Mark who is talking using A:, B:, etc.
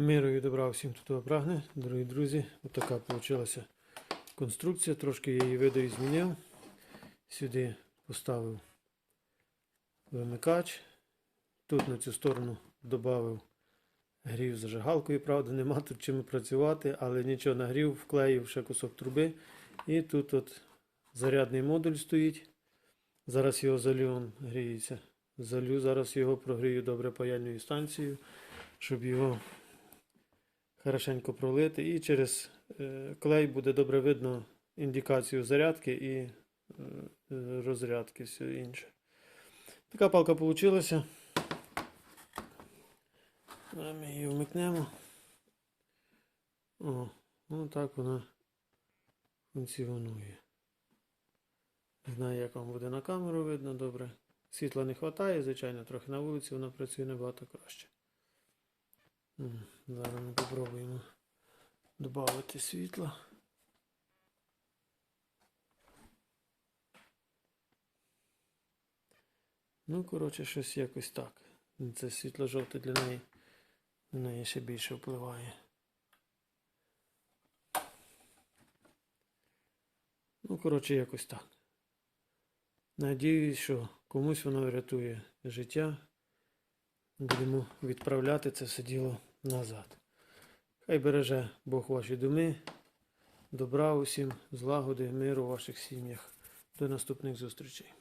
A: Миру і добра всім, хто прагне, дорогі друзі. Отака вийшла конструкція. Трошки я її видаю змінив. Сюди поставив вимикач. Тут на цю сторону додав грів зажигалкою. Правда, нема тут чим працювати, але нічого нагрів, вклеїв ще кусок труби. І тут от зарядний модуль стоїть. Зараз його залю, гріється. Залю, зараз його прогрію добре паяльною станцією, щоб його хорошенько пролити. І через е, клей буде добре видно індикацію зарядки і е, розрядки, все інше. Така палка вийшла. Ми її вмикнемо. О, ну так вона функціонує. Не знаю, як вам буде на камеру видно добре. Світла не вистачає, звичайно, трохи на вулиці вона працює набагато краще. Зараз ми попробуємо додати світла. Ну, коротше, щось якось так. Це світло жовте для неї. На неї ще більше впливає. Ну, коротше, якось так. Надіюсь, що комусь воно врятує життя. Будемо відправляти це все діло назад. Хай береже Бог ваші думи, добра усім, злагоди, миру у ваших сім'ях. До наступних зустрічей.